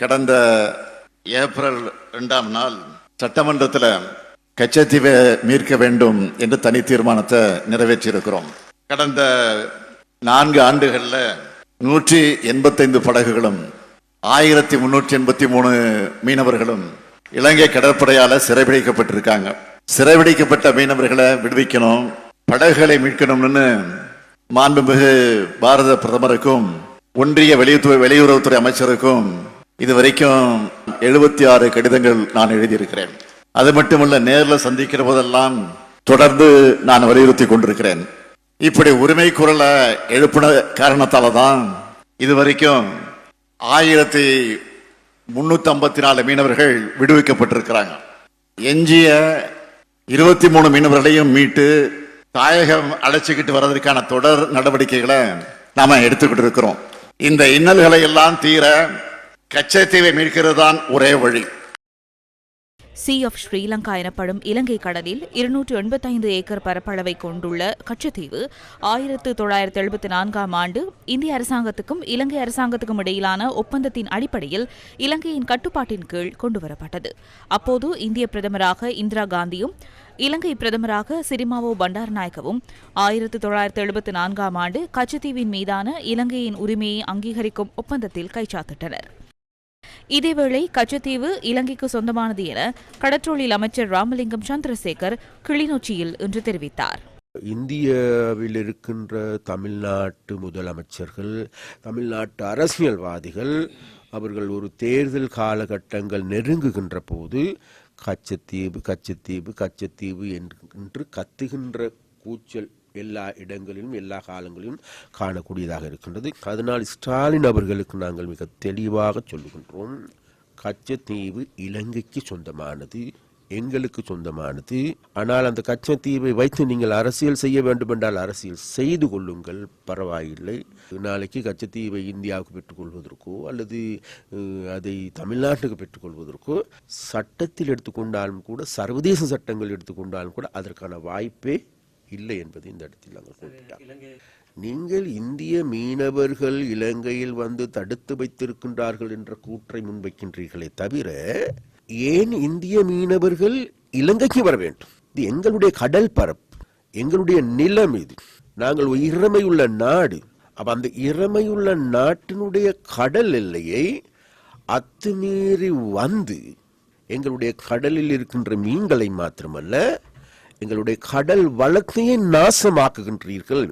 கடந்த ஏப்ரல் இரண்டாம் நாள் சட்டமன்றத்தில் கச்சத்தீவை மீட்க வேண்டும் என்று தனி தீர்மானத்தை நிறைவேற்றியிருக்கிறோம். கடந்த நான்கு ஆண்டுகளில் நூற்றி எண்பத்தைந்து படகுகளும் ஆயிரத்தி முன்னூற்றி எண்பத்தி மூணு மீனவர்களும் இலங்கை கடற்படையால் சிறைபிடிக்கப்பட்டிருக்காங்க. சிறைபிடிக்கப்பட்ட மீனவர்களை விடுவிக்கணும் படகுகளை மீட்கணும்னு மாண்புமிகு பாரத பிரதமருக்கும் ஒன்றிய வெளியுறவு வெளியுறவுத்துறை அமைச்சருக்கும் இதுவரைக்கும் எழுபத்தி ஆறு கடிதங்கள் நான் எழுதியிருக்கிறேன். அது மட்டுமல்ல நேரில் சந்திக்கிற போதெல்லாம் தொடர்ந்து நான் வலியுறுத்தி கொண்டிருக்கிறேன். இப்படி உரிமை குரலை எழுப்பின காரணத்தால தான் இது வரைக்கும் ஆயிரத்தி முன்னூத்தி ஐம்பத்தி நாலு மீனவர்கள் விடுவிக்கப்பட்டிருக்கிறாங்க. எஞ்சிய இருபத்தி மூணு மீனவர்களையும் மீட்டு தாயகம் அழைச்சிக்கிட்டு வர்றதற்கான தொடர் நடவடிக்கைகளை நாம எடுத்துக்கிட்டு இருக்கிறோம். இந்த இன்னல்களை எல்லாம் தீர கச்சத்தீவை மீட்கிறது தான் ஒரே வழி. சி ஆஃப் ஸ்ரீலங்கா எனப்படும் இலங்கை கடலில் இருநூற்று எண்பத்தைந்து ஏக்கர் பரப்பளவை கொண்டுள்ள கச்சத்தீவு ஆயிரத்து தொள்ளாயிரத்து எழுபத்தி நான்காம் ஆண்டு இந்திய அரசாங்கத்துக்கும் இலங்கை அரசாங்கத்துக்கும் இடையிலான ஒப்பந்தத்தின் அடிப்படையில் இலங்கையின் கட்டுப்பாட்டின் கீழ் கொண்டுவரப்பட்டது. அப்போது இந்திய பிரதமராக இந்திரா காந்தியும் இலங்கை பிரதமராக சிரிமாவோ பண்டாரநாயக்கவும் ஆயிரத்து தொள்ளாயிரத்து எழுபத்தி நான்காம் ஆண்டு கச்சத்தீவின் மீதான இலங்கையின் உரிமையை அங்கீகரிக்கும் ஒப்பந்தத்தில் கைச்சாத்திட்டனர். இதேவேளை கச்சத்தீவு இலங்கைக்கு சொந்தமானது என கடற்றொழில் அமைச்சர் ராமலிங்கம் சந்திரசேகர் கிளிநொச்சியில் இன்று தெரிவித்தார். இந்தியாவில் இருக்கின்ற தமிழ்நாட்டு முதலமைச்சர்கள் தமிழ்நாட்டு அரசியல்வாதிகள் அவர்கள் ஒரு தேர்தல் காலகட்டங்கள் நெருங்குகின்ற போது கச்சத்தீவு கச்சத்தீவு கச்சத்தீவு என்று கத்துகின்ற கூச்சல் எல்லா இடங்களிலும் எல்லா காலங்களிலும் காணக்கூடியதாக இருக்கின்றது. அதனால் ஸ்டாலின் அவர்களுக்கு நாங்கள் மிக தெளிவாக சொல்லுகின்றோம். கச்சத்தீவு இலங்கைக்கு சொந்தமானது எங்களுக்கு சொந்தமானது. ஆனால் அந்த கச்சத்தீவை வைத்து நீங்கள் அரசியல் செய்ய வேண்டும் என்றால் அரசியல் செய்து கொள்ளுங்கள். பரவாயில்லை. நாளைக்கு கச்சத்தீவை இந்தியாவுக்கு பெற்றுக்கொள்வதற்கோ அல்லது அதை தமிழ்நாட்டுக்கு பெற்றுக்கொள்வதற்கோ சட்டத்தில் எடுத்துக்கொண்டாலும் கூட சர்வதேச சட்டங்கள் எடுத்துக்கொண்டாலும் கூட அதற்கான வாய்ப்பே இல்லை என்பதை இந்த இடத்தில் நாங்கள் குறிப்பிட்டோம் நீங்கள் இந்திய மீனவர்கள் இலங்கையில் வந்து தடுத்து வைத்திருக்கின்றார்கள் என்ற கூற்றை முன்வைக்கின்றீர்களே தவிர ஏன் இந்திய மீனவர்கள் இலங்கைக்கு வர வேண்டும்? இது எங்களுடைய கடல் பரப்பு எங்களுடைய நிலம் இது. நாங்கள் இறமையுள்ள நாடு. அப்ப அந்த இறமையுள்ள நாட்டினுடைய கடல் எல்லையை அத்துமீறி வந்து எங்களுடைய கடலில் இருக்கின்ற மீன்களை மாத்திரமல்ல எங்களுடைய கடல் வளத்தையே நாசமாக்குகின்றீர்கள்.